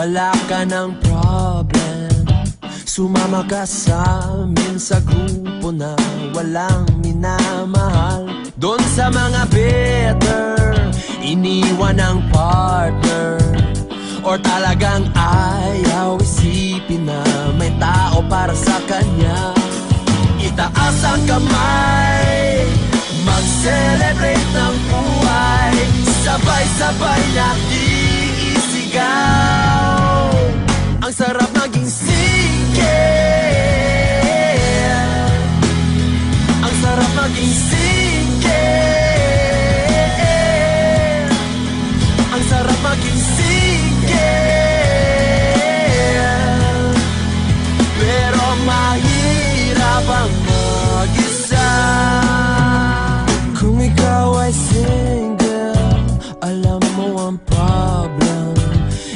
Wala ka ng problem Sumama ka sa amin sa grupo na walang minamahal. Doon sa mga bitter Iniwan ng partner. Or talagang ayaw isipin na May tao para sa kanya. Itaas ang kamay Mag-celebrate ng buhay. Sabay-sabay natin isigaw Ang sarap Alam mo ang problem.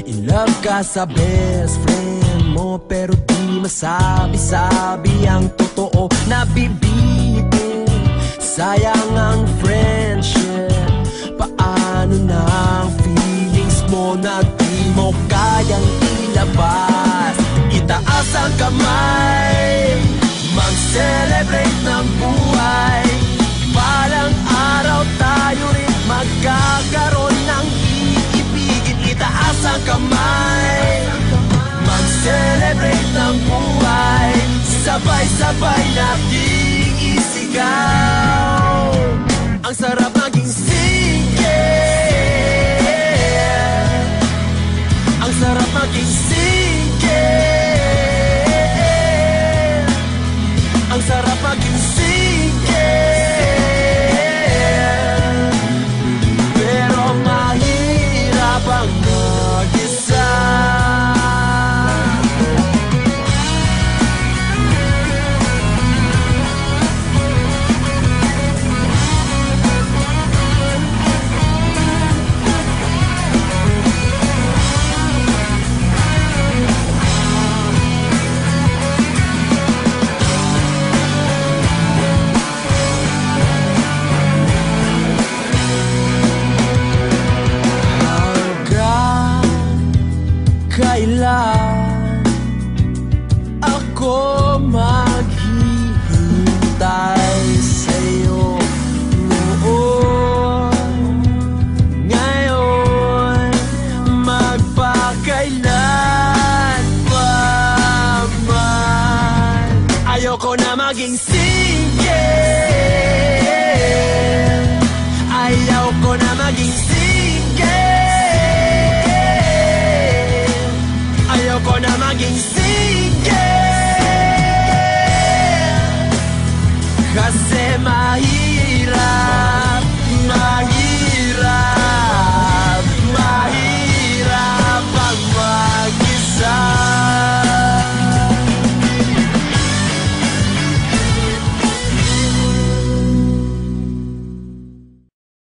In love ka sa best friend mo Pero di masabi-sabi ang totoo. Nabibitin Sayang ang friendship. Paano na ang feelings mo na di mo kayang ilabas? Itaas ang kamay Mag-celebrate ng buhay. Sabay-sabay natin isigaw Ang sarap maging single. Ang sarap maging single. Ang sarap maging Ayoko na maging single. Ayaw ko na maging single